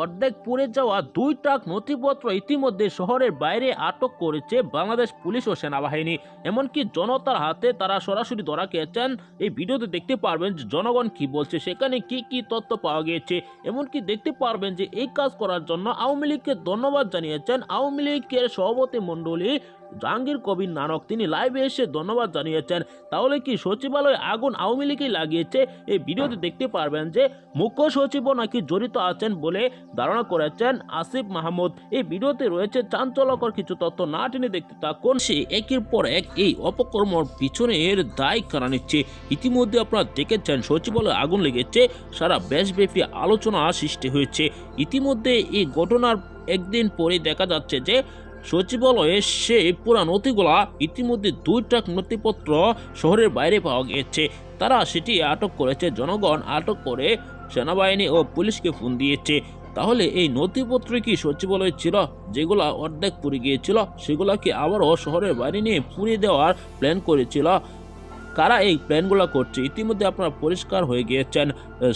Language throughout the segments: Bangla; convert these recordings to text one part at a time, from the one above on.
অর্ধেক পুড়ে যাওয়া দুই ট্রাক নথিপত্র ইতিমধ্যে শহরের বাইরে আটক করেছে বাংলাদেশ পুলিশ ও সেনাবাহিনী। এমনকি জনতার হাতে তারা সরাসরি ধরা খেয়েছেন। এই ভিডিওতে দেখতে পারবেন যে জনগণ কি বলছে, সেখানে কি কি তথ্য পাওয়া গিয়েছে। এমনকি দেখতে পারবেন যে এই কাজ করার জন্য আওয়ামী লীগকে ধন্যবাদ জানিয়েছেন আওয়ামী লীগের সভাপতি মণ্ডলী জাহাঙ্গীর কবির নানক তিনি লাইভে এসে ধন্যবাদ জানিয়েছেন। তাহলে কি সচিবালয় আগুন আওয়ামী লীগই লাগিয়েছে? এই ভিডিওতে দেখতে পারবেন যে মুখ্য সচিবও নাকি জড়িত আছেন বলে ধারণা করেছেন আসিফ মাহমুদ। এই ভিডিওতে রয়েছে চাঞ্চল্যকর কিছু তথ্য। না টেনে দেখতে থাকুন। সে একের পর এক এই অপকর্মর পিছনের দায় কারা নিচ্ছে? ইতিমধ্যে আপনারা দেখেছেন সচিবালয়ে আগুন লেগেছে। সারা দেশব্যাপী আলোচনা সৃষ্টি হয়েছে। ইতিমধ্যে এই ঘটনার একদিন পরে দেখা যাচ্ছে যে সচিবালয়ে সে পুরা নথিগুলা ইতিমধ্যে দুই ট্রাক নথিপত্র শহরের বাইরে পাওয়া গিয়েছে। তারা সেটি আটক করেছে, জনগণ আটক করে সেনাবাহিনী ও পুলিশকে ফোন দিয়েছে। তাহলে এই নথিপত্র কি সচিবালয় ছিল? যেগুলা অর্ধেক পুড়ে গিয়েছিল, সেগুলাকে আবারও শহরের বাইরে নিয়ে পুড়িয়ে দেওয়ার প্ল্যান করেছিল? কারা এই প্ল্যানগুলো করছে? ইতিমধ্যে আপনারা পরিষ্কার হয়ে গিয়েছেন।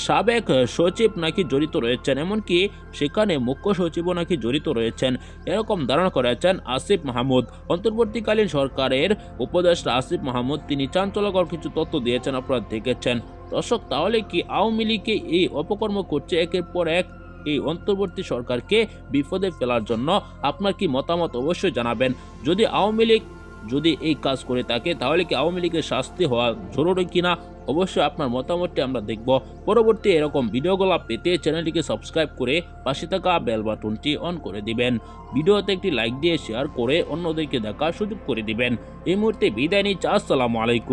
সাবেক সচিব নাকি জড়িত রয়েছেন? এমনকি সেখানে মুখ্য সচিবও নাকি জড়িত রয়েছেন। এরকম ধারণা করেছেন আসিফ মাহমুদ। অন্তর্বর্তীকালীন সরকারের উপদেষ্টা আসিফ মাহমুদ, তিনি চাঞ্চল্যকর কিছু তথ্য দিয়েছেন, আপনারা দেখেছেন। দর্শক, তাহলে কি আওয়ামী লীগকে এই অপকর্ম করছে? একের পর এক এই অন্তর্বর্তী সরকারকে বিপদে ফেলার জন্য আপনার কি মতামত? অবশ্যই জানাবেন। যদি আওয়ামী লীগ যদি এই কাজ করে থাকে, তাহলে কি আওয়ামী লীগের শাস্তি হওয়া জরুরি কিনা? অবশ্যই আপনার মতামতটি আমরা দেখব। পরবর্তী এরকম ভিডিওগুলো পেতে চ্যানেলটিকে সাবস্ক্রাইব করে পাশে থাকা বেল বাটনটি অন করে দিবেন। ভিডিওতে একটি লাইক দিয়ে শেয়ার করে অন্যদেরকে দেখার সুযোগ করে দিবেন। এই মুহূর্তে বিদায় নিচ্ছি। আসসালামু আলাইকুম।